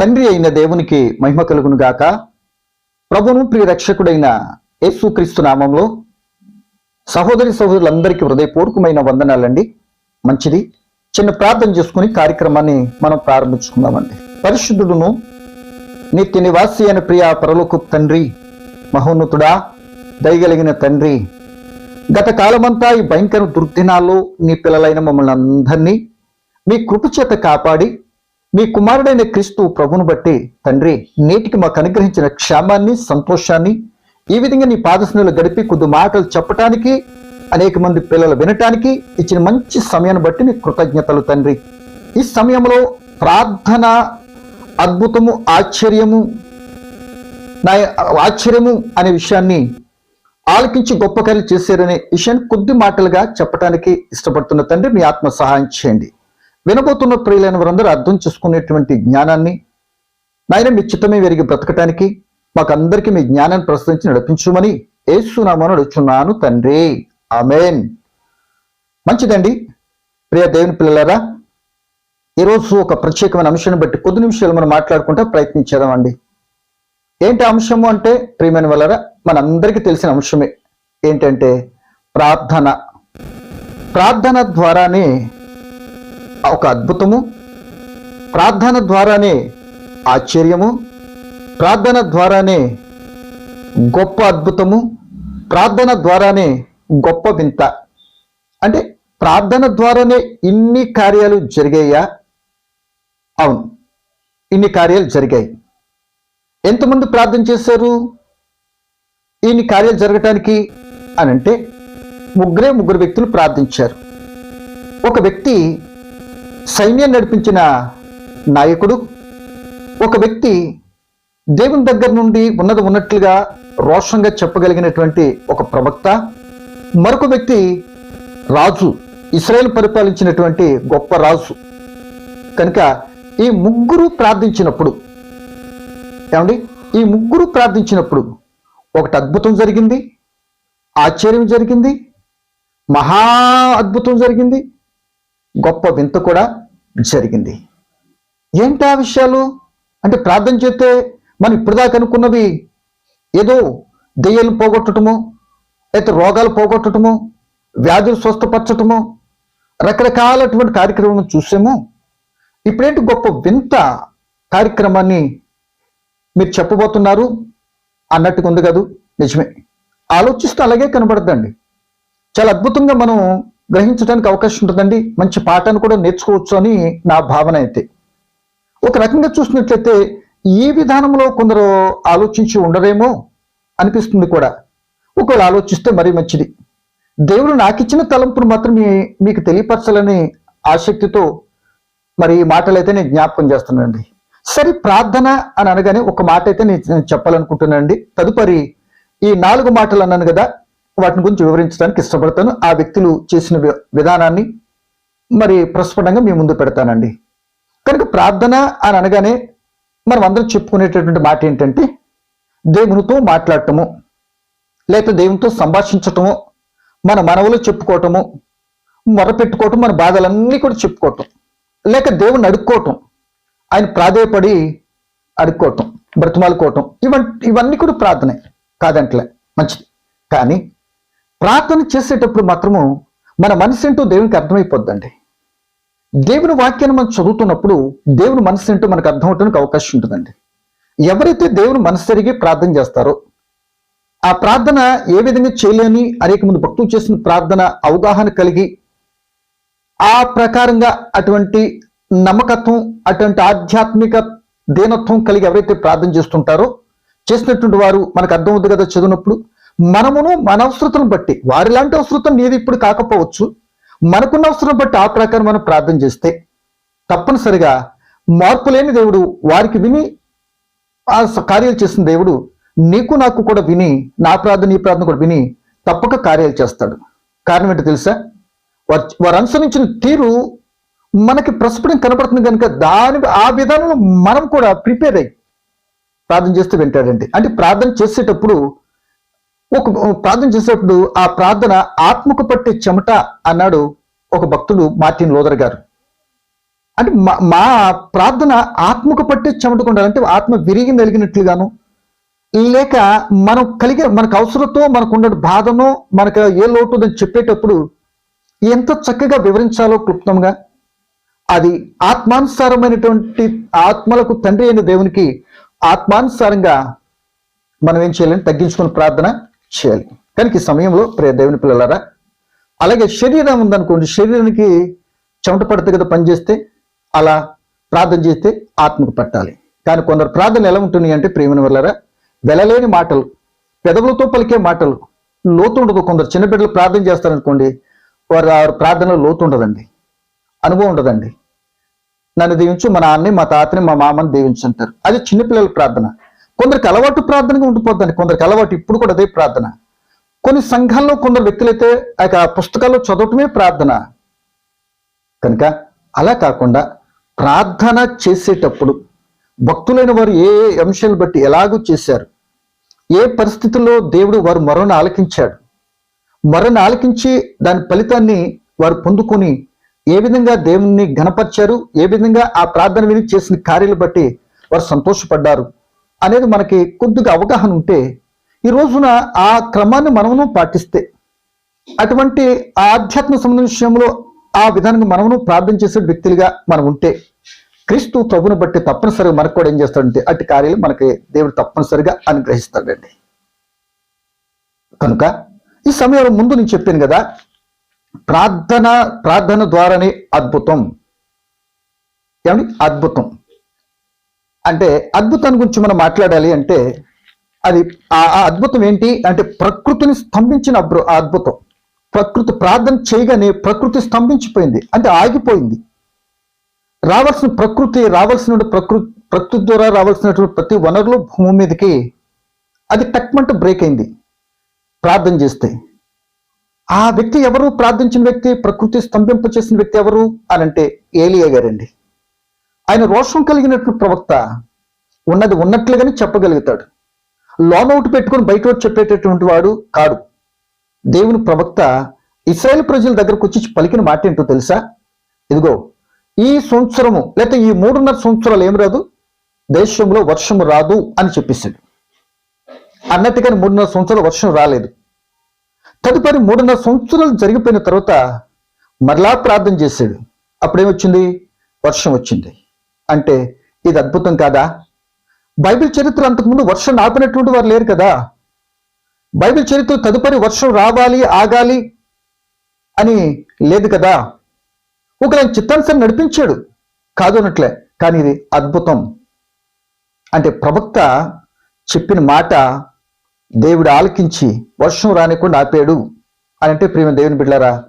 తండ్రి అయిన దేవునికి మహిమ కలుగునుగాక. ప్రభును ప్రియ రక్షకుడైన యేసుక్రీస్తు నామంలో సహోదరి సహోదరులందరికీ హృదయపూర్వకమైన వందనాలండి. మంచిది. చిన్న ప్రార్థన చేసుకుని కార్యక్రమాన్ని మనం ప్రారంభించుకుందామండి. పరిశుద్ధుడును నిత్య నివాసి అయిన ప్రియ పరలోకు తండ్రి మహోన్నతుడా దయగలిగిన తండ్రి గత కాలమంతా ఈ భయంకర దుర్దినాల్లో నీ పిల్లలైన మమ్మల్ని అందరినీ మీ కృపచేత కాపాడి మీ కుమారుడైన క్రీస్తు ప్రభును బట్టి తండ్రి నేటికి మాకు అనుగ్రహించిన క్షేమాన్ని సంతోషాన్ని ఈ విధంగా నీ పాదస్నులు గడిపి కొద్ది మాటలు చెప్పటానికి అనేక మంది పిల్లలు వినటానికి ఇచ్చిన మంచి సమయాన్ని బట్టి నీ కృతజ్ఞతలు తండ్రి. ఈ సమయంలో ప్రార్థన అద్భుతము ఆశ్చర్యము నా ఆశ్చర్యము అనే విషయాన్ని ఆలకించి గొప్ప కార్యలు చేశారనే విషయాన్ని కొద్ది మాటలుగా చెప్పడానికి ఇష్టపడుతున్న తండ్రి మీ ఆత్మ సహాయం చేయండి. వినబోతున్న ప్రియులైన వారందరూ అర్థం చేసుకునేటువంటి జ్ఞానాన్ని నాయన మీ చిత్తమే వెరిగి బ్రతకటానికి మాకందరికీ మీ జ్ఞానాన్ని ప్రశ్నించి నడిపించుమని ఏసునామాను అడుగుచున్నాను తండ్రి. ఆమెన్. మంచిదండి. ప్రియ దేవుని పిల్లలారా ఈరోజు ఒక ప్రత్యేకమైన అంశాన్ని బట్టి కొద్ది నిమిషాలు మనం మాట్లాడుకుంటే ప్రయత్నించేదామండి ఏంటి అంశము అంటే ప్రియమైన వలరా మనందరికీ తెలిసిన అంశమే. ఏంటంటే ప్రార్థన. ప్రార్థన ద్వారానే ఒక అద్భుతము. ప్రార్థన ద్వారానే ఆశ్చర్యము. ప్రార్థన ద్వారానే గొప్ప అద్భుతము. ప్రార్థన ద్వారానే గొప్ప వింత. అంటే ప్రార్థన ద్వారానే ఇన్ని కార్యాలు జరిగాయా? అవును. ఇన్ని కార్యాలు జరిగాయి. ఎంతమంది ప్రార్థన చేశారు? ఇన్ని కార్యాలు జరగటానికి అని అంటే ముగ్గురే ముగ్గురు వ్యక్తులు ప్రార్థించారు. ఒక వ్యక్తి సైన్యం నడిపించిన నాయకుడు ఒక వ్యక్తి దేవుని దగ్గర నుండి ఉన్నది ఉన్నట్లుగా రోషంగా చెప్పగలిగినటువంటి ఒక ప్రవక్త మరొక వ్యక్తి రాజు ఇస్రాయేల్ పరిపాలించినటువంటి గొప్ప రాజు. కనుక ఈ ముగ్గురు ప్రార్థించినప్పుడు ఏమండి? ఈ ముగ్గురు ప్రార్థించినప్పుడు ఒకటి అద్భుతం జరిగింది ఆశ్చర్యం జరిగింది మహా అద్భుతం జరిగింది గొప్ప వింత కూడా జరిగింది. ఏంటి ఆ విషయాలు? అంటే ప్రార్థన చేస్తే మనం ఇప్పటిదాకా అనుకున్నవి ఏదో దెయ్యాలు పోగొట్టటము లేకపోతే రోగాలు పోగొట్టటము వ్యాధులు స్వస్థపరచటము రకరకాలటువంటి కార్యక్రమం చూసాము. ఇప్పుడేంటి గొప్ప వింత కార్యక్రమాన్ని మీరు చెప్పబోతున్నారు? అన్నట్టుగా ఉంది కదూ? నిజమే. ఆలోచిస్తే అలాగే కనబడద్దండి. చాలా అద్భుతంగా మనం గ్రహించడానికి అవకాశం ఉంటుందండి. మంచి పాఠాన్ని కూడా నేర్చుకోవచ్చు అని నా భావన అయితే. ఒక రకంగా చూసినట్లయితే ఈ విధానంలో కొందరు ఆలోచించి ఉండరేమో అనిపిస్తుంది కూడా. ఒకవేళ ఆలోచిస్తే మరీ మంచిది. దేవుడు నాకు ఇచ్చిన తలంపును మాత్రమే మీకు తెలియపరచాలని ఆసక్తితో మరి ఈ మాటలైతే నేను జ్ఞాపకం చేస్తున్నానండి. సరే ప్రార్థన అని అనగానే ఒక మాట అయితే నేను చెప్పాలనుకుంటున్నానండి. తదుపరి ఈ నాలుగు మాటలు అన్నాను కదా వాటిని గురించి వివరించడానికి ఇష్టపడతాను. ఆ వ్యక్తులు చేసిన వి- విధానాన్ని మరి ప్రస్ఫుటంగా మీ ముందు పెడతానండి. కనుక ప్రార్థన అని అనగానే మనం అందరం చెప్పుకునేటటువంటి మాట ఏంటంటే దేవునితో మాట్లాడటము లేక దేవునితో సంభాషించటము మన మనవులు చెప్పుకోవటము మొరపెట్టుకోవటం మన బాధలన్నీ కూడా చెప్పుకోవటం లేక దేవుణ్ణి అడుక్కోవటం ఆయన ప్రాధేయపడి అడుక్కోవటం బ్రతిమాలుకోవటం ఇవన్నీ ఇవన్నీ కూడా ప్రార్థనే కాదంటలే మంచిది. కానీ ప్రార్థన చేసేటప్పుడు మాత్రము మన మనసు ఏంటో దేవునికి అర్థమైపోద్దండి. దేవుని వాక్యాన్ని మనం చదువుతున్నప్పుడు దేవుని మనసు ఏంటో మనకు అర్థం అవడానికి అవకాశం ఉంటుందండి. ఎవరైతే దేవుని మనసు తిరిగి ప్రార్థన చేస్తారో ఆ ప్రార్థన ఏ విధంగా చేయలేని అనేక మంది భక్తులు చేసిన ప్రార్థన అవగాహన కలిగి ఆ ప్రకారంగా అటువంటి నమ్మకత్వం అటువంటి ఆధ్యాత్మిక దీనత్వం కలిగి ఎవరైతే ప్రార్థన చేస్తుంటారో చేసినటువంటి వారు మనకు అర్థమవుతుంది కదా చదివినప్పుడు మనమును మన అవసరతను బట్టి వారి లాంటి అవసరతం నీది ఇప్పుడు కాకపోవచ్చు మనకున్న అవసరం బట్టి ఆ ప్రకారం మనం ప్రార్థన చేస్తే తప్పనిసరిగా మార్పు లేని దేవుడు వారికి విని ఆ కార్యాలు చేసిన దేవుడు నీకు నాకు కూడా విని నా ప్రార్థన నీ ప్రార్థన కూడా విని తప్పక కార్యాలు చేస్తాడు. కారణం ఏంటో తెలుసా? వారు వారు అనుసరించిన తీరు మనకి ప్రస్ఫుటం కనపడుతుంది కనుక దాని ఆ విధానంలో మనం కూడా ప్రిపేర్ అయ్యి ప్రార్థన చేస్తే వింటాడండి. అంటే ప్రార్థన చేసేటప్పుడు ఒక ప్రార్థన చేసేటప్పుడు ఆ ప్రార్థన ఆత్మకు పట్టే చెమట అన్నాడు ఒక భక్తుడు మార్టిన్ లోదర్ గారు. అంటే మా మా ప్రార్థన ఆత్మకు పట్టే చెమటకు అంటే ఆత్మ విరిగి నలిగినట్లుగాను లేక మనం కలిగే మనకు అవసరంతో మనకు ఉన్న బాధను మనకు ఏ లోటు అని చెప్పేటప్పుడు ఎంత చక్కగా వివరించాలో క్లుప్తంగా అది ఆత్మానుసారమైనటువంటి ఆత్మలకు తండ్రి అయిన దేవునికి ఆత్మానుసారంగా మనం ఏం చేయాలని తగ్గించుకున్న ప్రార్థన చేయాలి. కనుక ఈ సమయంలో ప్రే దేవుని పిల్లలారా అలాగే శరీరం ఉందనుకోండి శరీరానికి చెమట పడితే కదా పనిచేస్తే అలా ప్రార్థన చేస్తే ఆత్మకు పట్టాలి. కానీ కొందరు ప్రార్థన ఎలా ఉంటున్నాయి అంటే ప్రేమను వల్లరా వెళ్ళలేని మాటలు పెదవులతో పలికే మాటలు లోతు ఉండదు. కొందరు చిన్న బిడ్డలు ప్రార్థన చేస్తారనుకోండి వారు వారి ప్రార్థనలో లోతు ఉండదండి అనుభవం ఉండదండి. నన్ను దీవించు మా నాన్నని మా తాతని మా మామని దీవించు అంటారు. అది చిన్నపిల్లల ప్రార్థన. కొందరికి అలవాటు ప్రార్థనగా ఉండిపోద్దండి. కొందరికి అలవాటు ఇప్పుడు కూడా అదే ప్రార్థన. కొన్ని సంఘాల్లో కొందరు వ్యక్తులైతే ఆ యొక్క పుస్తకాల్లో చదవటమే ప్రార్థన. కనుక అలా కాకుండా ప్రార్థన చేసేటప్పుడు భక్తులైన వారు ఏ అంశాలు బట్టి ఎలాగూ చేశారు? ఏ పరిస్థితుల్లో దేవుడు వారు మరోని ఆలకించాడు? మరోని ఆలకించి దాని ఫలితాన్ని వారు పొందుకొని ఏ విధంగా దేవుణ్ణి గణపరిచారు ఏ విధంగా ఆ ప్రార్థన విని చేసిన కార్యాలు బట్టి వారు సంతోషపడ్డారు? అనేది మనకి కొద్దిగా అవగాహన ఉంటే ఈ రోజున ఆ క్రమాన్ని మనమును పాటిస్తే అటువంటి ఆధ్యాత్మ సంబంధ విషయంలో ఆ విధానంగా మనమును ప్రార్థన చేసే వ్యక్తులుగా మనం ఉంటే క్రీస్తు ప్రభుని బట్టి తప్పనిసరిగా మనకు కూడా ఏం చేస్తాడంటే అటు కార్యాలు మనకి దేవుడు తప్పనిసరిగా అనుగ్రహిస్తాడండి. కనుక ఈ సమయంలో ముందు నేను చెప్పాను కదా ప్రార్థన ప్రార్థన ద్వారానే అద్భుతం. ఏమండి? అద్భుతం. అంటే అద్భుతాన్ని గురించి మనం మాట్లాడాలి అంటే అది ఆ అద్భుతం ఏంటి అంటే ప్రకృతిని స్తంభించిన అద్భుతం. ప్రకృతి ప్రార్థన చేయగానే ప్రకృతి స్తంభించిపోయింది. అంటే ఆగిపోయింది. రావాల్సిన ప్రకృతి రావాల్సిన ప్రకృతి ప్రకృతి ద్వారా రావాల్సినటువంటి ప్రతి వనరులు భూమి మీదకి అది టక్మంట బ్రేక్ అయింది ప్రార్థన చేస్తే. ఆ వ్యక్తి ఎవరు ప్రార్థించిన వ్యక్తి? ప్రకృతి స్తంభింప చేసిన వ్యక్తి ఎవరు? అని అంటే ఏలియా గారండి. ఆయన రోషం కలిగినట్టు ప్రవక్త ఉన్నది ఉన్నట్లుగానే చెప్పగలుగుతాడు. లోన ఒకటి పెట్టుకొని బయట ఒకటి చెప్పేటటువంటి వాడు కాడు. దేవుని ప్రవక్త ఇస్రాయేల్ ప్రజల దగ్గరకు వచ్చి పలికిన మాట ఏంటో తెలుసా? ఇదిగో ఈ సంవత్సరము లేకపోతే ఈ మూడున్నర సంవత్సరాలు ఏం రాదు? దేశంలో వర్షము రాదు అని చెప్పేశాడు. అన్నట్టుగానే మూడున్నర సంవత్సరాలు వర్షం రాలేదు. తదుపరి మూడున్నర సంవత్సరాలు జరిగిపోయిన తర్వాత మరలా ప్రార్థన చేశాడు. అప్పుడేమొచ్చింది? వర్షం వచ్చింది. అంటే ఇది అద్భుతం కాదా? బైబిల్ చరిత్ర అంతకుముందు వర్షం ఆపినటువంటి వారు లేరు కదా? బైబిల్ చరిత్ర తదుపరి వర్షం రావాలి ఆగాలి అని లేదు కదా? ఒక ఆయన నడిపించాడు కాదు అన్నట్లే కానీ ఇది అద్భుతం. అంటే ప్రవక్త చెప్పిన మాట దేవుడు ఆలకించి వర్షం రానికుండా ఆపాడు అని అంటే ప్రేమ దేవుని బిడ్డారా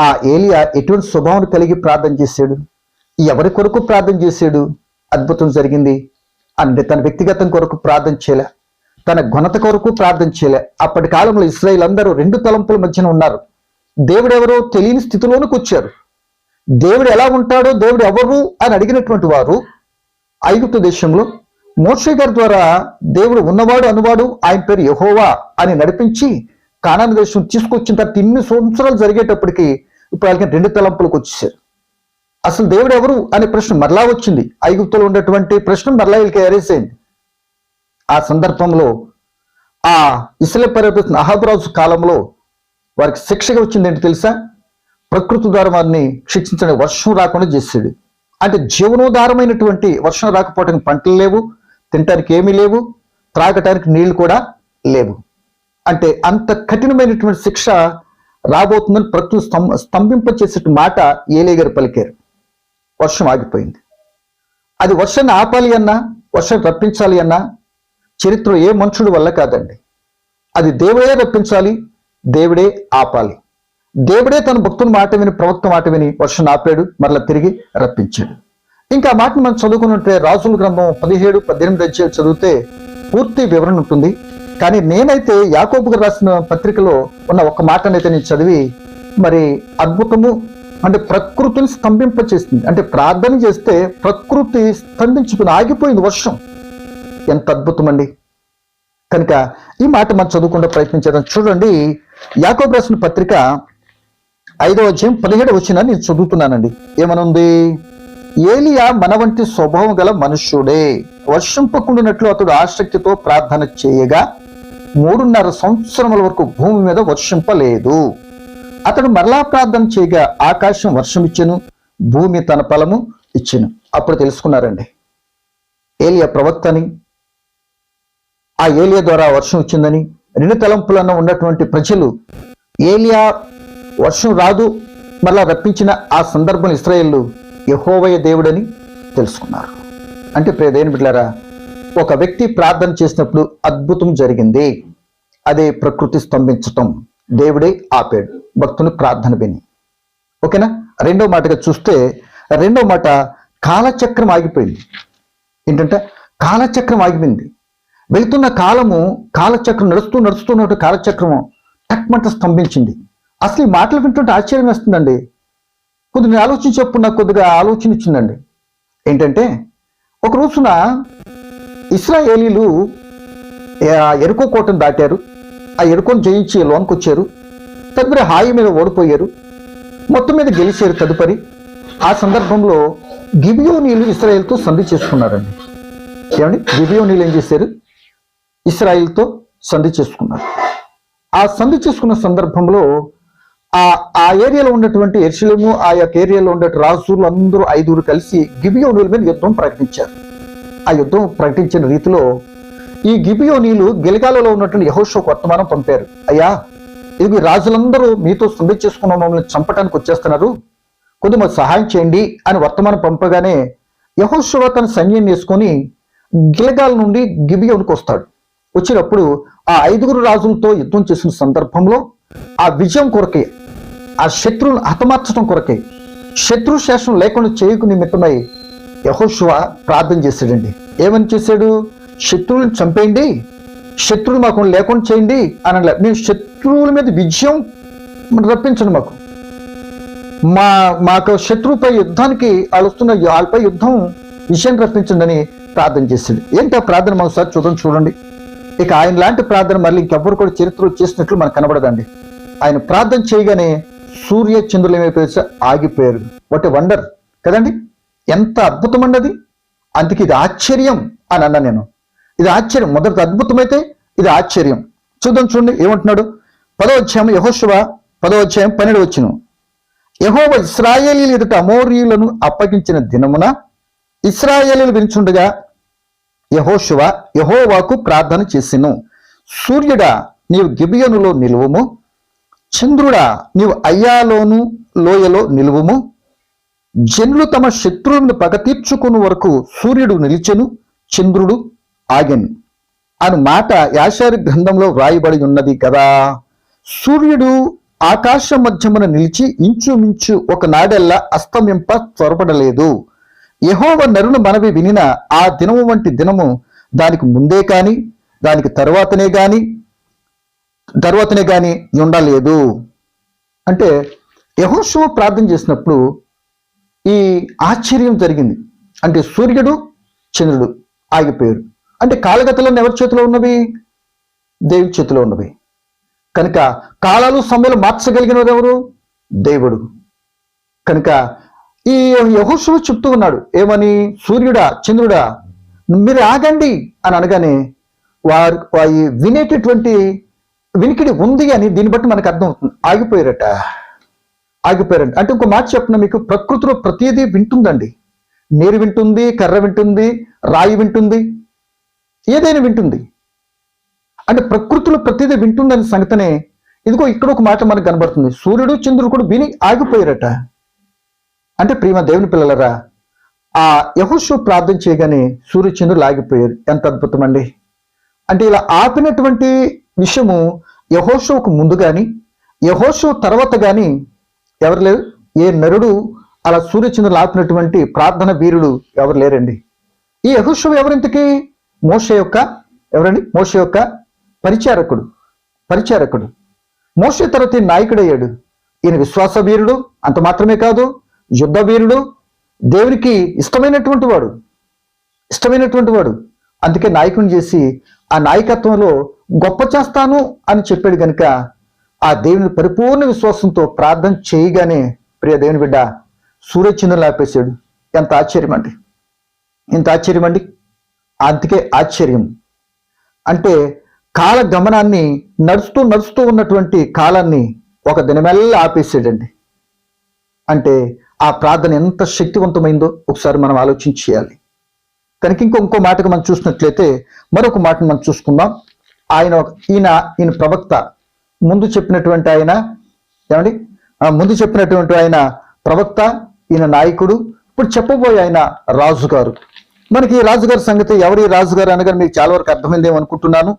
ఆ ఏలియా ఎటువంటి స్వభావం కలిగి ప్రార్థన చేశాడు? ఎవరి కొరకు ప్రార్థన చేశాడు? అద్భుతం జరిగింది. అంటే తన వ్యక్తిగతం కొరకు ప్రార్థన చేయలే. తన ఘనత కొరకు ప్రార్థన చేయలే. అప్పటి కాలంలో ఇస్రాయిల్ అందరూ రెండు తలంపుల మధ్యన ఉన్నారు. దేవుడెవరో తెలియని స్థితిలోనికి వచ్చారు. దేవుడు ఎలా ఉంటాడో దేవుడు ఎవరు అని అడిగినటువంటి వారు ఐగుప్తు దేశంలో మోషే గారి ద్వారా దేవుడు ఉన్నవాడు అనువాడు ఆయన పేరు యహోవా అని నడిపించి కానాన దేశం తీసుకొచ్చిన తర్వాత ఇన్ని సంవత్సరాలు జరిగేటప్పటికి ఇప్పుడు వాళ్ళకి రెండు తలంపులకు వచ్చేసారు. అసలు దేవుడు ఎవరు అనే ప్రశ్న మరలా వచ్చింది. ఐగుప్తులో ఉన్నటువంటి ప్రశ్న మరలా వీళ్ళకి ఎరేసేయండి. ఆ సందర్భంలో ఆ ఇస్లే పర్యటిస్తున్న అహబ్రాజు కాలంలో వారికి శిక్షగా వచ్చింది ఏంటి తెలుసా? ప్రకృతి ద్వారా వారిని శిక్షించడానికి వర్షం రాకుండా చేసాడు. అంటే జీవనోధారమైనటువంటి వర్షం రాకపోవటానికి పంటలు లేవు తినటానికి ఏమీ లేవు త్రాగటానికి నీళ్ళు కూడా లేవు. అంటే అంత కఠినమైనటువంటి శిక్ష రాబోతుందని ప్రకృతి స్తం స్తంభింప చేసే మాట ఏలే గారు పలికారు. వర్షం ఆగిపోయింది. అది వర్షాన్ని ఆపాలి అన్నా వర్షం రప్పించాలి అన్నా చరిత్ర ఏ మనుషుడు వల్ల కాదండి. అది దేవుడే రప్పించాలి దేవుడే ఆపాలి. దేవుడే తన భక్తుని మాట విని ప్రవక్త మాట విని వర్షం ఆపాడు మరలా తిరిగి రప్పించాడు. ఇంకా మాటను మనం చదువుకున్నట్టే రాజుల గ్రంథం పదిహేడు పద్దెనిమిది అధ్యాయులు చదివితే పూర్తి వివరణ ఉంటుంది. కానీ నేనైతే యాకోబు రాసిన పత్రికలో ఉన్న ఒక మాటనైతే నేను చదివి మరి అద్భుతము అంటే ప్రకృతిని స్తంభింపచేసింది. అంటే ప్రార్థన చేస్తే ప్రకృతి స్తంభించుకుని ఆగిపోయింది వర్షం. ఎంత అద్భుతం అండి కనుక ఈ మాట మనం చదువుకుండా ప్రయత్నించడం చూడండి యాకోబు రాసిన పత్రిక ఐదో అధ్యాయం పదిహేడు వచ్చిన నేను చదువుతున్నానండి. ఏమనుంది? ఏలియా మన వంటి స్వభావం గల మనుష్యుడే. వర్షింపకుండానట్లు అతడు ఆసక్తితో ప్రార్థన చేయగా మూడున్నర సంవత్సరముల వరకు భూమి మీద వర్షింపలేదు. అతడు మరలా ప్రార్థన చేయగా ఆకాశం వర్షం ఇచ్చెను భూమి తన ఫలము ఇచ్చెను. అప్పుడు తెలుసుకున్నారండి. ఏలియా ప్రవక్తని ఆ ఏలియా ద్వారా వర్షం వచ్చిందని రెండు తలంపులను ఉన్నటువంటి ప్రజలు ఏలియా వర్షం రాదు మరలా రప్పించిన ఆ సందర్భం ఇస్రాయేళ్ళు యహోవయ దేవుడని తెలుసుకున్నారు. అంటే ప్రియదేని బిడ్డారా ఒక వ్యక్తి ప్రార్థన చేసినప్పుడు అద్భుతం జరిగింది. అదే ప్రకృతి స్తంభించటం. దేవుడే ఆపాడు. భక్తుని ప్రార్థన విని. ఓకేనా? రెండో మాటగా చూస్తే రెండో మాట కాలచక్రం ఆగిపోయింది. ఏంటంటే కాలచక్రం ఆగిపోయింది. వెళ్తున్న కాలము కాలచక్రం నడుస్తూ నడుస్తున్నట్టు కాలచక్రము టక్మంట స్తంభించింది. అసలు ఈ మాటలు వింటుంటే ఆశ్చర్యం వేస్తుందండి. కొద్దిగా నేను ఆలోచించేప్పుడు నాకు కొద్దిగా ఆలోచన ఇచ్చిందండి ఏంటంటే ఒక రోజున ఇస్రాయేలీలు ఎరుకో కోటను దాటారు. ఆ ఎడుకొని జయించి లోనికి వచ్చారు తదుపరి హాయి మీద ఓడిపోయారు. మొత్తం మీద గెలిచారు తదుపరి. ఆ సందర్భంలో గిబియోనీలు ఇస్రాయేల్తో సంధి చేసుకున్నారండి. ఏమండి? గిబియోనీలు ఏం చేశారు? ఇస్రాయిల్తో సంధి చేసుకున్నారు. ఆ సంధి చేసుకున్న సందర్భంలో ఆ ఆ ఏరియాలో ఉన్నటువంటి ఎర్షులము ఆ యొక్క ఏరియాలో ఉండే రాజులు అందరూ ఐదుగురు కలిసి గిబియోనీల మీద యుద్ధం ప్రకటించారు. ఆ యుద్ధం ప్రకటించిన రీతిలో ఈ గిబియోనీలు గిలగాలలో ఉన్నటువంటి యహోషోకు వర్తమానం పంపారు. అయ్యా ఇది రాజులందరూ మీతో సంధి చేసుకున్న మమ్మల్ని చంపడానికి వచ్చేస్తున్నారు. కొద్దిగా మాకు సహాయం చేయండి అని వర్తమానం పంపగానే యహోషువ తన సైన్యం వేసుకొని గిలగాల నుండి గిబియోనికి వస్తాడు. వచ్చినప్పుడు ఆ ఐదుగురు రాజులతో యుద్ధం చేసిన సందర్భంలో ఆ విజయం కొరకే ఆ శత్రువును హతమార్చడం కొరకే శత్రు శేషం లేకుండా చేయకు నిమిత్తమై యహోశువ ప్రార్థన చేశాడండి. ఏమని చేశాడు? శత్రువులను చంపేయండి. శత్రువులు మాకు లేకుండా చేయండి అని అనలే. మేము శత్రువుల మీద విజయం రప్పించండి మాకు. మా మాకు శత్రువుపై యుద్ధానికి అలుస్తున్న వాళ్ళపై యుద్ధం విషయం రప్పించండి అని ప్రార్థన చేసింది. ఏంటి ఆ ప్రార్థన మనం సార్ చూడండి చూడండి. ఇక ఆయన లాంటి ప్రార్థన మళ్ళీ ఇంకెవ్వరు కూడా చరిత్రలో చేసినట్లు మనకు కనబడదండి. ఆయన ప్రార్థన చేయగానే సూర్య చంద్రులు ఏమైపోయి ఆగిపోయారు. వాట్ వండర్ కదండి? ఎంత అద్భుతం అండి అది. అందుకే ఇది ఆశ్చర్యం అని అన్నా నేను. ఇది ఆశ్చర్యం. మొదటి అద్భుతమైతే ఇది ఆశ్చర్యం. చూద్దాం చూడండి ఏమంటున్నాడు? పదో అధ్యాయం యహోశివ పదో అధ్యాయం పన్నెండు వచ్చిన. యహోవ ఇస్రాయేలీలు ఎదుట అమోరీయులను అప్పగించిన దినమున ఇస్రాయేలీలు వినిచుండగా యహోశువ యహోవాకు ప్రార్థన చేసిను. సూర్యుడా నీవు గిబియనులో నిలువుము. చంద్రుడా నీవు అయ్యాలోను లోయలో నిలువుము. జనులు తమ శత్రువులను పగ తీర్చుకుని వరకు సూర్యుడు నిలిచెను. చంద్రుడు ఆగెను. అను మాట యాశారి గ్రంథంలో వ్రాయబడి ఉన్నది కదా. సూర్యుడు ఆకాశ మధ్యమున నిలిచి ఇంచుమించు ఒక నాడెల్లా అస్తమింప త్వరపడలేదు. యహోవ నరుని మనవి వినిన ఆ దినము వంటి దినము దానికి ముందే కాని దానికి తర్వాతనే గాని తర్వాతనే గాని ఉండలేదు. అంటే యహోశివ ప్రార్థన చేసినప్పుడు ఈ ఆశ్చర్యం జరిగింది. అంటే సూర్యుడు చంద్రుడు ఆగిపోయారు. అంటే కాలగతులను ఎవరి చేతిలో ఉన్నవి? దేవుడి చేతిలో ఉన్నవి. కనుక కాలాలు సమయాలు మార్చగలిగిన ఎవరు? దేవుడు. కనుక ఈ యహోషువు చెప్తూ ఉన్నాడు ఏమని? సూర్యుడా చంద్రుడా మీరు ఆగండి అని అనగానే వారు వారి వినేటటువంటి వినికిడి ఉంది అని దీన్ని బట్టి మనకు అర్థం అవుతుంది. ఆగిపోయారట. ఆగిపోయారంట. అంటే ఇంకో మాట చెప్పిన మీకు ప్రకృతిలో ప్రతిదీ వింటుందండి. నీరు వింటుంది కర్ర వింటుంది రాయి వింటుంది. ఏదైనా వింటుంది. అంటే ప్రకృతిలో ప్రతిదీ వింటుందని సంగతనే ఇదిగో ఇక్కడ ఒక మాట మనకు కనబడుతుంది. సూర్యుడు చంద్రుడు కూడా విని ఆగిపోయారట. అంటే ప్రియమ దేవుని పిల్లలరా ఆ యహోషు ప్రార్థన చేయగానే సూర్య చంద్రులు ఆగిపోయారు. ఎంత అద్భుతం అండి. అంటే ఇలా ఆపినటువంటి విషయము యహోషుకు ముందు గాని యహోషు తర్వాత గాని ఎవరు లేరు? ఏ నరుడు అలా సూర్యచంద్రులు ఆపినటువంటి ప్రార్థన వీరుడు ఎవరు లేరండి. ఈ యహోషు ఎవరింతకీ? మోష యొక్క ఎవరండి? మోష యొక్క పరిచారకుడు. పరిచారకుడు. మోష తర్వాత నాయకుడయ్యాడు ఈయన విశ్వాస వీరుడు అంత మాత్రమే కాదు యుద్ధ వీరుడు దేవునికి ఇష్టమైనటువంటి వాడు. ఇష్టమైనటువంటి వాడు. అందుకే నాయకుని చేసి ఆ నాయకత్వంలో గొప్ప చేస్తాను అని చెప్పాడు గనుక ఆ దేవుని పరిపూర్ణ విశ్వాసంతో ప్రార్థన చేయగానే ప్రియ దేవుని బిడ్డ సూర్యచంద్రులు ఆపేశాడు ఎంత ఆశ్చర్యం అండి ఎంత ఆశ్చర్యం అండి అందుకే ఆశ్చర్యం. అంటే కాల గమనాన్ని నడుస్తూ నడుస్తూ ఉన్నటువంటి కాలాన్ని ఒక దినమెల్లా ఆపేసాడండి. అంటే ఆ ప్రార్థన ఎంత శక్తివంతమైందో ఒకసారి మనం ఆలోచించి చేయాలి కనుక ఇంకో మాటకు మనం చూసినట్లయితే మరొక మాటను మనం చూసుకుందాం. ఆయన ఈయన ఈయన ప్రవక్త. ముందు చెప్పినటువంటి ఆయన ఏమండి? ఆ ముందు చెప్పినటువంటి ఆయన ప్రవక్త ఈయన నాయకుడు ఇప్పుడు చెప్పబోయే ఆయన రాజుగారు. మనకి రాజుగారి సంగతి ఎవరి రాజుగారు అనగా మీకు చాలా వరకు అర్థమైందేమో అనుకుంటున్నాను.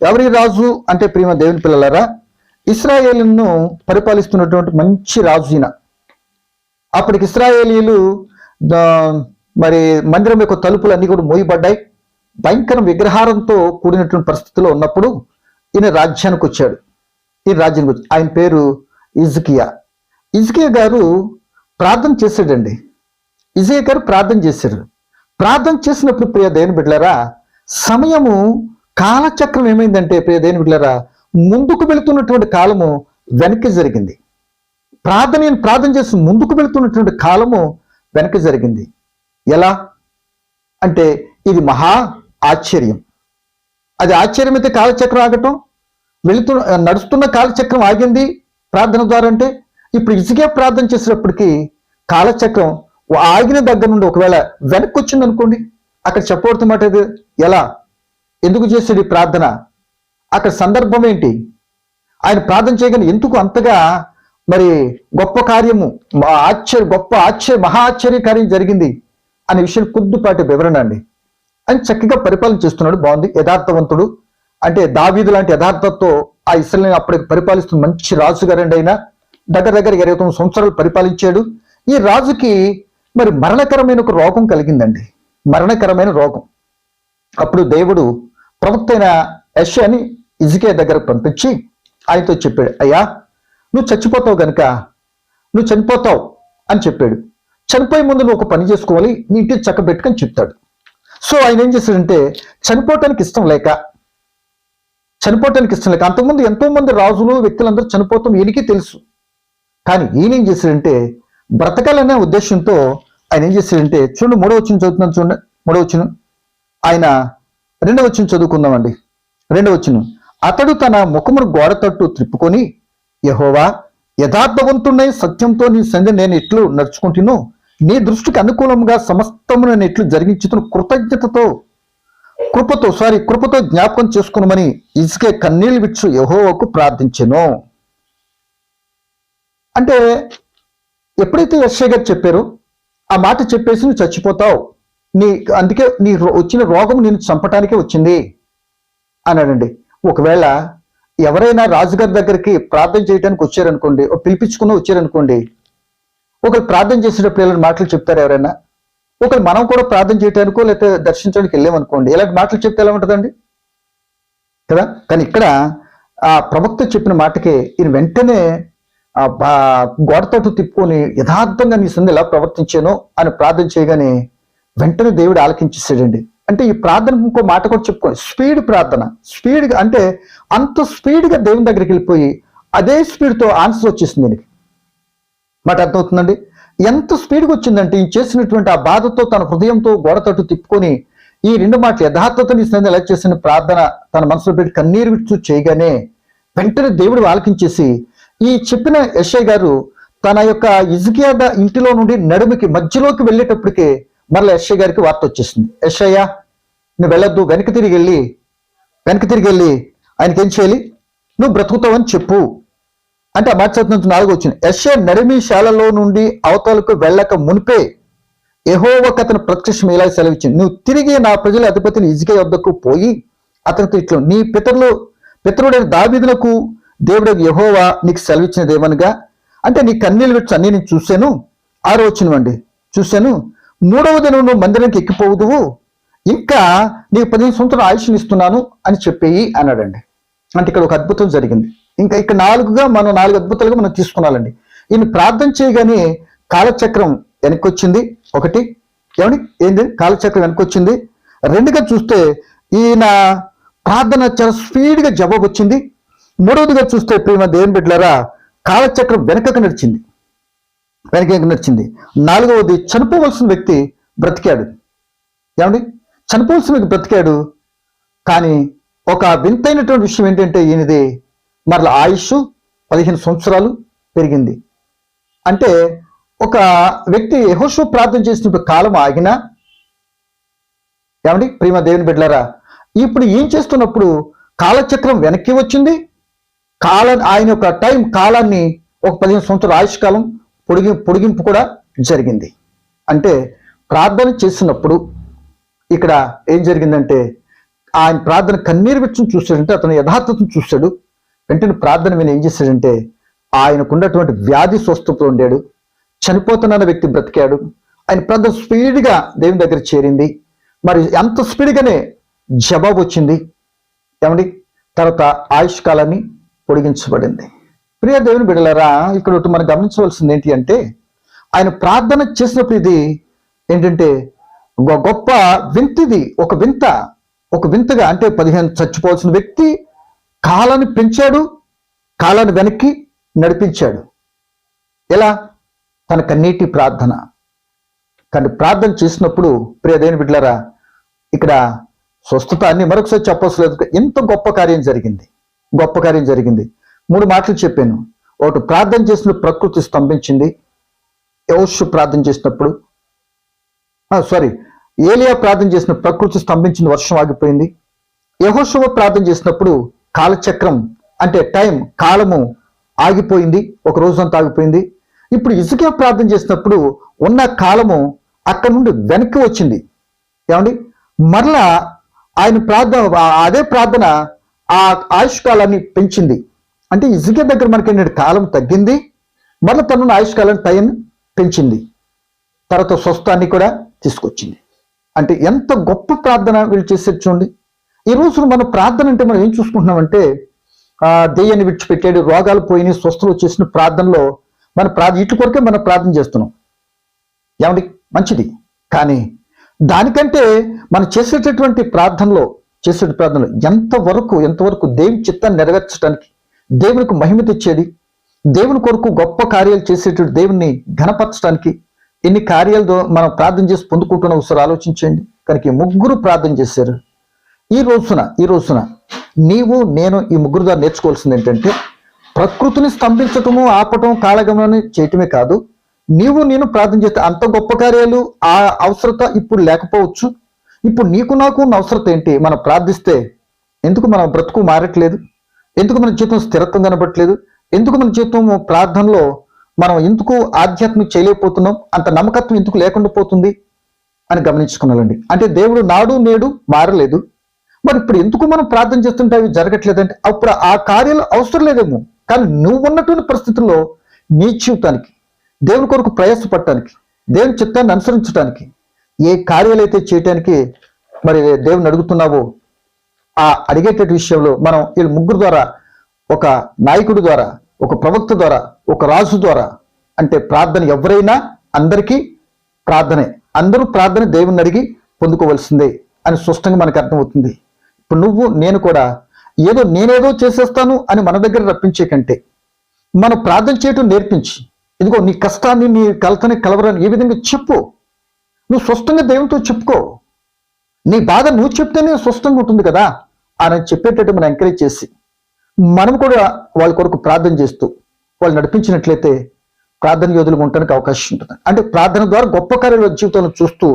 ఎవరి రాజు అంటే ప్రియమ దేవుని పిల్లలరా ఇస్రాయేలును పరిపాలిస్తున్నటువంటి మంచి రాజు ఈయన. అప్పటికి ఇస్రాయేలీలు మరి మందిరం యొక్క తలుపులు అన్ని కూడా మూయబడ్డాయి. భయంకర విగ్రహారంతో కూడినటువంటి పరిస్థితిలో ఉన్నప్పుడు ఈయన రాజ్యానికి వచ్చాడు. ఈ రాజ్యానికి వచ్చి ఆయన పేరు ఇజ్కియా. ఇజ్కియా గారు ప్రార్థన చేశాడండి. ఇజయ గారు ప్రార్థన చేశారు. ప్రార్థన చేసినప్పుడు ప్రియ దేని బిడ్డలారా సమయము కాలచక్రం ఏమైందంటే ప్రియ దేని బిడ్డలారా ముందుకు వెళుతున్నటువంటి కాలము వెనక్కి జరిగింది. ప్రార్థన నేను ప్రార్థన చేసి ముందుకు వెళుతున్నటువంటి కాలము వెనక్కి జరిగింది. ఎలా? అంటే ఇది మహా ఆశ్చర్యం. అది ఆశ్చర్యం అయితే కాలచక్రం ఆగటం వెళుతు నడుస్తున్న కాలచక్రం ఆగింది ప్రార్థన ద్వారా అంటే ఇప్పుడు ఇసుకే ప్రార్థన చేసినప్పటికీ కాలచక్రం ఆగిన దగ్గర నుండి ఒకవేళ వెనక్కి వచ్చింది అనుకోండి అక్కడ చెప్పవలసిన మాట ఎలా? ఎందుకు చేసాడు ఈ ప్రార్థన? అక్కడ సందర్భం ఏంటి? ఆయన ప్రార్థన చేయగానే ఎందుకు అంతగా మరి గొప్ప కార్యము మా ఆశ్చర్య గొప్ప ఆశ్చర్య మహా ఆశ్చర్య కార్యం జరిగింది అనే విషయం కొద్దిపాటి వివరణ అండి. ఆయన చక్కగా పరిపాలన చేస్తున్నాడు బాగుంది యథార్థవంతుడు. అంటే దావీదు లాంటి యథార్థతో ఆ ఇస్రాయల్ని అప్పటికి పరిపాలిస్తున్న మంచి రాజు గారండి ఆయన. దగ్గర దగ్గర ఇరవై తొమ్మిది సంవత్సరాలు పరిపాలించాడు. ఈ రాజుకి మరి మరణకరమైన ఒక రోగం కలిగిందండి. మరణకరమైన రోగం. అప్పుడు దేవుడు ప్రవక్తైన అయిన యశ్యాని ఇజికే దగ్గరకు పంపించి ఆయనతో చెప్పాడు అయ్యా నువ్వు చచ్చిపోతావు గనుక నువ్వు చనిపోతావు అని చెప్పాడు. చనిపోయే ముందు నువ్వు ఒక పని చేసుకోవాలి నీ ఇంటిని చక్కబెట్టుకొని చెప్తాడు. సో ఆయన ఏం చేశాడంటే చనిపోవటానికి ఇష్టం లేక చనిపోవటానికి ఇష్టం లేక అంతకుముందు ఎంతోమంది రాజులు వ్యక్తులందరూ చనిపోతాం ఈయనకి తెలుసు. కానీ ఈయన ఏం చేశాడంటే బ్రతకాలనే ఉద్దేశంతో ఆయన ఏం చేశాడంటే చూడండి మూడో వచ్చిన చదువుతున్నాను చూడండి మూడో వచ్చిన ఆయన రెండవ వచ్చిన చదువుకుందామండి. రెండవ వచ్చిన అతడు తన ముఖమును గోడ తట్టు త్రిప్పుకొని యహోవా యథార్థవంతుడై సత్యంతో నీ సంధి నేను ఎట్లు నడుచుకుంటును నీ దృష్టికి అనుకూలంగా సమస్తము నేను ఎట్లు జరిగించుతున్న కృతజ్ఞతతో కృపతో సారీ కృపతో జ్ఞాపకం చేసుకునమని ఇసుకే కన్నీళ్ళు విచ్చు యహోవకు ప్రార్థించెను. అంటే ఎప్పుడైతే యశ్వ గారు చెప్పారో ఆ మాట చెప్పేసి నువ్వు చచ్చిపోతావు. నీ అందుకే నీ రో- వచ్చిన రోగం నేను చంపటానికే వచ్చింది అన్నాడండి. ఒకవేళ ఎవరైనా రాజుగారి దగ్గరికి ప్రార్థన చేయడానికి వచ్చారనుకోండి పిలిపించుకుని వచ్చారనుకోండి ఒకరు ప్రార్థన చేసేటప్పుడు ఇలాంటి మాటలు చెప్తారు ఎవరైనా. ఒకరు మనం కూడా ప్రార్థన చేయడానికో లేకపోతే దర్శించడానికి వెళ్ళామనుకోండి ఇలాంటి మాటలు చెప్తే ఎలా ఉంటుందండి? కదా? కానీ ఇక్కడ ఆ ప్రవక్త చెప్పిన మాటకి ఈయన వెంటనే గోడతోటి తిప్పుకొని యథార్థంగా నీ సంది ఎలా ప్రవర్తించానో అని ప్రార్థన చేయగానే వెంటనే దేవుడు ఆలకించేసాడండి అంటే ఈ ప్రార్థన ఇంకో మాట కూడా చెప్పుకోండి స్పీడ్ ప్రార్థన. స్పీడ్గా అంటే అంత స్పీడ్గా దేవుని దగ్గరికి వెళ్ళిపోయి అదే స్పీడ్తో ఆన్సర్ వచ్చేసింది దీనికి మాట అర్థమవుతుందండి? ఎంత స్పీడ్గా వచ్చిందంటే ఈ చేసినటువంటి ఆ బాధతో తన హృదయంతో గోడ తిప్పుకొని ఈ రెండు మాటలు యథార్థతని సంది ఎలా చేసిన ప్రార్థన తన మనసులో పెట్టి కన్నీరు విడుచు చేయగానే వెంటనే దేవుడు ఆలకించేసి ఈ చెప్పిన యశ్ఐ గారు తన యొక్క ఇజ్కియాద ఇంటిలో నుండి నడుముకి మధ్యలోకి వెళ్ళేటప్పటికే మరలా యశ్ఐ గారికి వార్త వచ్చేసింది. యశయ్య నువ్వు వెళ్ళొద్దు వెనక్కి తిరిగి వెళ్ళి వెనక్కి తిరిగి వెళ్ళి ఆయనకి ఏం చేయాలి? నువ్వు బ్రతుకుతావని చెప్పు. అంటే ఆ మాట నాలుగు వచ్చింది యశ్య నడిమి శాలలో నుండి అవతలకు వెళ్ళక మునిపే యెహోవాకు అతను ప్రత్యక్షం ఇలా సెలవిచ్చింది? నువ్వు తిరిగి నా ప్రజల అధిపతిని ఇజికే వద్దకు పోయి అతనితో ఇట్లు. నీ పితరులు పితరుడైన దావిదులకు దేవుడు యహోవా నీకు సెలవిచ్చినది ఏమనగా? అంటే నీ కన్నీళ్ళు విడిచి అన్ని నేను చూశాను ఆరో వచ్చినవండి చూశాను మూడవ దినం నువ్వు మందిరానికి ఎక్కిపోవుదువు ఇంకా నీకు పదిహేను సంవత్సరాలు ఆయుష్ని ఇస్తున్నాను అని చెప్పేయి అన్నాడండి. అంటే ఇక్కడ ఒక అద్భుతం జరిగింది. ఇంకా ఇక్కడ నాలుగుగా మనం నాలుగు అద్భుతాలుగా మనం తీసుకున్నాలండి. ఈయన ప్రార్థన చేయగానే కాలచక్రం వెనక్కి వచ్చింది ఒకటి ఏమండి? ఏంది? కాలచక్రం వెనక్కి వచ్చింది రెండుగా చూస్తే ఈయన ప్రార్థన చాలా స్పీడ్గా జవాబు వచ్చింది మూడవదిగా చూస్తే ప్రేమ దేవుని బిడ్డలారా కాలచక్రం వెనకకు నడిచింది. వెనక నడిచింది? నాలుగవది చనిపోవలసిన వ్యక్తి బ్రతికాడు. ఏమండి? చనిపోవలసిన వ్యక్తి బ్రతికాడు. కానీ ఒక వింతైనటువంటి విషయం ఏంటంటే ఈయనది మరల ఆయుష్ పదిహేను సంవత్సరాలు పెరిగింది. అంటే ఒక వ్యక్తి యహోషు ప్రార్థన చేసినప్పుడు కాలం ఆగినా ఏమండి? ప్రేమ దేవుని బిడ్డలారా ఇప్పుడు ఏం చేస్తున్నప్పుడు కాలచక్రం వెనక్కి వచ్చింది? కాల ఆయన యొక్క టైం కాలాన్ని ఒక పదిహేను సంవత్సరాల ఆయుష్కాలం పొడిగి పొడిగింపు కూడా జరిగింది. అంటే ప్రార్థన చేసినప్పుడు ఇక్కడ ఏం జరిగిందంటే ఆయన ప్రార్థన కన్నీరు వెచ్చని చూశాడంటే అతను యథార్థతను చూశాడు. వెంటనే ప్రార్థన మీద ఏం చేశాడంటే ఆయనకున్నటువంటి వ్యాధి స్వస్థతో ఉండాడు. చనిపోతున్న వ్యక్తి బ్రతికాడు. ఆయన పెద్ద స్పీడ్గా దేవుని దగ్గర చేరింది. మరి ఎంత స్పీడ్గానే జవాబు వచ్చింది. ఏమండి? తర్వాత ఆయుష్ కాలాన్ని పొడిగించబడింది. ప్రియ దేవుని బిడలరా ఇక్కడ ఒకటి మనం గమనించవలసింది ఏంటి అంటే ఆయన ప్రార్థన చేసినప్పుడు ఇది ఏంటంటే ఒక గొప్ప వింతిది ఒక వింత ఒక వింతగా అంటే పదిహేను చచ్చిపోవాల్సిన వ్యక్తి కాలాన్ని పెంచాడు కాలాన్ని వెనక్కి నడిపించాడు. ఎలా? తన కన్నీటి ప్రార్థన. కానీ ప్రార్థన చేసినప్పుడు ప్రియదైన బిడ్లరా ఇక్కడ స్వస్థత అన్ని మరొకసారి చెప్పవలసిన లేదు ఎంత గొప్ప కార్యం జరిగింది. గొప్ప కార్యం జరిగింది. మూడు మాటలు చెప్పాను. ఒకటి ప్రార్థన చేసిన ప్రకృతి స్తంభించింది. యోషు ప్రార్థన చేసినప్పుడు సారీ ఏలియా ప్రార్థన చేసిన ప్రకృతి స్తంభించింది వర్షం ఆగిపోయింది. యహోశువ ప్రార్థన చేసినప్పుడు కాలచక్రం అంటే టైం కాలము ఆగిపోయింది. ఒక రోజంతా ఆగిపోయింది. ఇప్పుడు ఇసుకే ప్రార్థన చేసినప్పుడు ఉన్న కాలము అక్కడ నుండి వెనక్కి వచ్చింది. ఏమండి? మరలా ఆయన ప్రార్థన అదే ప్రార్థన ఆ ఆయుష్ కాలాన్ని పెంచింది. అంటే ఇసుకే దగ్గర మనకి ఏంటంటే కాలం తగ్గింది. మరల తన ఆయుష్ కాలాన్ని టైం పెంచింది. తర్వాత స్వస్థాన్ని కూడా తీసుకొచ్చింది. అంటే ఎంత గొప్ప ప్రార్థన వీళ్ళు చేసేది చూడండి. ఈ రోజు మన ప్రార్థన అంటే మనం ఏం చూసుకుంటున్నామంటే ఆ దెయ్యాన్ని విడిచిపెట్టాడు రోగాలు పోయినాయి స్వస్థలు వచ్చేసిన ప్రార్థనలో మన ప్రార్థన ఇటు కొరకే మనం ప్రార్థన చేస్తున్నాం. ఏమండి? మంచిది. కానీ దానికంటే మనం చేసేటటువంటి ప్రార్థనలో చేసే ప్రార్థనలు. ఎంతవరకు ఎంతవరకు దేవుని చిత్తాన్ని నెరవేర్చడానికి దేవునికి మహిమ తెచ్చేది దేవుని కొరకు గొప్ప కార్యాలు చేసేటువంటి దేవుని ఘనపరచడానికి ఎన్ని కార్యాలు మనం ప్రార్థన చేసి పొందుకుంటున్న ఒకసారి ఆలోచించండి కనుక ఈ ముగ్గురు ప్రార్థన చేశారు. ఈ రోజున ఈ రోజున నీవు నేను ఈ ముగ్గురు ద్వారా నేర్చుకోవాల్సింది ఏంటంటే ప్రకృతిని స్తంభించటము ఆపటం కాలగమనాన్ని చేయటమే కాదు నీవు నేను ప్రార్థన చేస్తే అంత గొప్ప కార్యాలు ఆ అవసరత ఇప్పుడు లేకపోవచ్చు. ఇప్పుడు నీకు నాకు ఉన్న అవసరం ఏంటి? మనం ప్రార్థిస్తే ఎందుకు మన బ్రతుకు మారట్లేదు? ఎందుకు మన జీవితం స్థిరత్వం కనబడట్లేదు? ఎందుకు మన జీవితం ప్రార్థనలో మనం ఎందుకు ఆధ్యాత్మిక చేయలేకపోతున్నాం? అంత నమ్మకత్వం ఎందుకు లేకుండా పోతుంది? అని గమనించుకున్నాలండి. అంటే దేవుడు నాడు నేడు మారలేదు. మరి ఇప్పుడు ఎందుకు మనం ప్రార్థన చేస్తుంటే అవి జరగట్లేదంటే? అప్పుడు ఆ కార్యాలు అవసరం లేదేమో. కానీ నువ్వు ఉన్నటువంటి పరిస్థితుల్లో నీ జీవితానికి దేవుని కొరకు ప్రయాసపడటానికి దేవుని చిత్తాన్ని అనుసరించడానికి ఏ కార్యాలు అయితే చేయటానికి మరి దేవుని అడుగుతున్నావో ఆ అడిగేటటువంటి విషయంలో మనం వీళ్ళ ముగ్గురు ద్వారా ఒక నాయకుడి ద్వారా ఒక ప్రవక్త ద్వారా ఒక రాజు ద్వారా అంటే ప్రార్థన ఎవరైనా అందరికీ ప్రార్థనే. అందరూ ప్రార్థన దేవుని అడిగి పొందుకోవలసిందే అని స్పష్టంగా మనకు అర్థమవుతుంది. ఇప్పుడు నువ్వు నేను కూడా ఏదో నేనేదో చేసేస్తాను అని మన దగ్గర రప్పించే కంటే మనం ప్రార్థన చేయటం నేర్పించి ఇదిగో నీ కష్టాన్ని నీ కలతని కలవరాన్ని ఏ విధంగా చెప్పు నువ్వు స్వస్థంగా దేవునితో చెప్పుకో. నీ బాధ నువ్వు చెప్తేనే స్వస్థంగా ఉంటుంది కదా? అని చెప్పేటట్టు మనం ఎంకరేజ్ చేసి మనం కూడా వాళ్ళ కొరకు ప్రార్థన చేస్తూ వాళ్ళు నడిపించినట్లయితే ప్రార్థన యోధులుగా ఉండడానికి అవకాశం ఉంటుంది. అంటే ప్రార్థన ద్వారా గొప్ప కార్యాల వాళ్ళ జీవితంలో చూస్తూ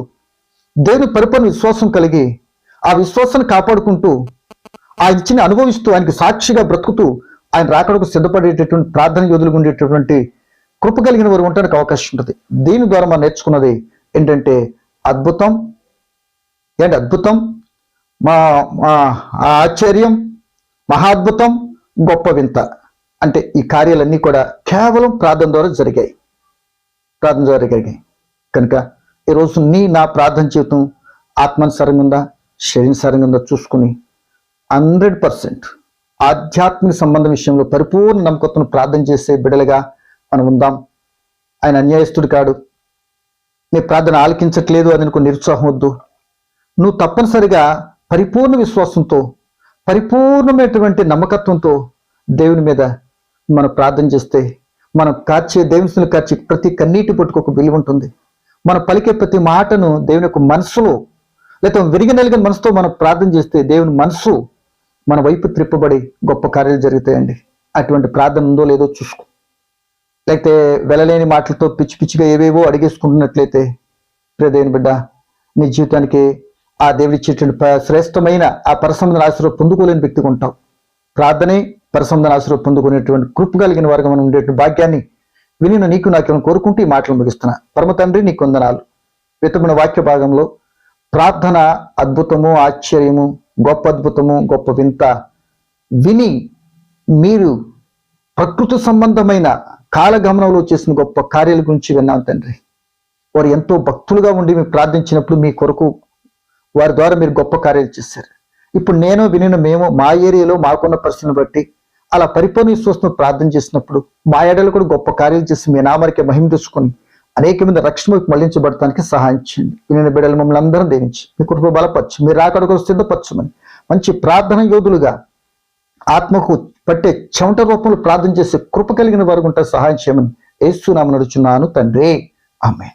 దేవుని పరిపూర్ణ విశ్వాసం కలిగి ఆ విశ్వాసాన్ని కాపాడుకుంటూ ఆయన ఇచ్చిన అనుభవిస్తూ ఆయనకి సాక్షిగా బ్రతుకుతూ ఆయన రాకడకు సిద్ధపడేటటువంటి ప్రార్థన యోధులుగా ఉండేటటువంటి కృప కలిగిన వారు ఉండడానికి అవకాశం ఉంటుంది. దీని ద్వారా మనం నేర్చుకున్నది ఏంటంటే అద్భుతం. ఏంటి అద్భుతం? మా మా ఆశ్చర్యం మహాద్భుతం గొప్ప వింత. అంటే ఈ కార్యాలన్నీ కూడా కేవలం ప్రార్థన ద్వారా జరిగాయి. ప్రార్థన ద్వారా జరిగాయి. కనుక ఈరోజు నీ నా ప్రార్థన జీవితం ఆత్మానుసారంగా ఉందా? శరీరసారంగా ఉందా? చూసుకుని హండ్రెడ్ పర్సెంట్ ఆధ్యాత్మిక సంబంధం విషయంలో పరిపూర్ణ నమ్మకత్వం ప్రార్థన చేసే బిడలుగా మనం ఉందాం. ఆయన అన్యాయస్తుడు కాడు. నీ ప్రార్థన ఆలకించట్లేదు అని నీకు నిరుత్సాహం వద్దు. నువ్వు తప్పనిసరిగా పరిపూర్ణ విశ్వాసంతో పరిపూర్ణమైనటువంటి నమ్మకత్వంతో దేవుని మీద మనం ప్రార్థన చేస్తే మనం కార్చే దేవుని కార్చే ప్రతి కన్నీటి పుట్టుకు ఒక విలువ ఉంటుంది. మనం పలికే ప్రతి మాటను దేవుని యొక్క మనసులో లేదా విరిగినలిగిన మనసుతో మనం ప్రార్థన చేస్తే దేవుని మనసు మన వైపు త్రిప్పబడి గొప్ప కార్యాలు జరుగుతాయండి. అటువంటి ప్రార్థన ఉందో లేదో చూసుకో. లేకపోతే వెళ్ళలేని మాటలతో పిచ్చి పిచ్చిగా ఏవేవో అడిగేసుకుంటున్నట్లయితే ప్రదేని బిడ్డ నీ జీవితానికి ఆ దేవుడిచ్చేటువంటి ప- శ్రేష్టమైన ఆ పరసంబంధన ఆశ్రయం పొందుకోలేని వ్యక్తిగా ఉంటావు. ప్రార్థనే పరసంబంధన ఆశీర్వాదం పొందుకునేటువంటి కృప కలిగిన వారికి మనం ఉండేటువంటి భాగ్యాన్ని విని నీకు నాకు కోరుకుంటూ ఈ మాటలు ముగిస్తున్నా. పరమ తండ్రి నీకు వందనాలు. వితమైన వాక్య భాగంలో ప్రార్థన అద్భుతము ఆశ్చర్యము గొప్ప అద్భుతము గొప్ప వింత విని మీరు ప్రకృతి సంబంధమైన కాలగమనంలో చేసిన గొప్ప కార్యాల గురించి విన్నాం తండ్రి. వారు ఎంతో భక్తులుగా ఉండి మేము ప్రార్థించినప్పుడు మీ కొరకు వారి ద్వారా మీరు గొప్ప కార్యాలు చేశారు. ఇప్పుడు నేను వినిన మేము మా ఏరియాలో మాకున్న పరిస్థితిని బట్టి అలా పరిపూర్ణ విశ్వాసం ప్రార్థన చేసినప్పుడు మా ఏడలు కూడా గొప్ప కార్యాలు చేసి మీ నామరికి మహిమ తెచ్చుకొని అనేక మంది రక్షణకు మళ్ళించబడటానికి సహాయం చేయండి. వినిన బిడ్డలు మమ్మల్ని అందరం దేవించి మీ కుటుంబ బలపరచు మీరు రాకడకు సిద్ధపరచమని మంచి ప్రార్థన యోధులుగా ఆత్మకు పట్టే చెమట రూపంలో ప్రార్థన చేసే కృప కలిగిన వారు ఉంటే సహాయం చేయమని ఏస్తున్నాము నడుచున్నాను తండ్రి. ఆమె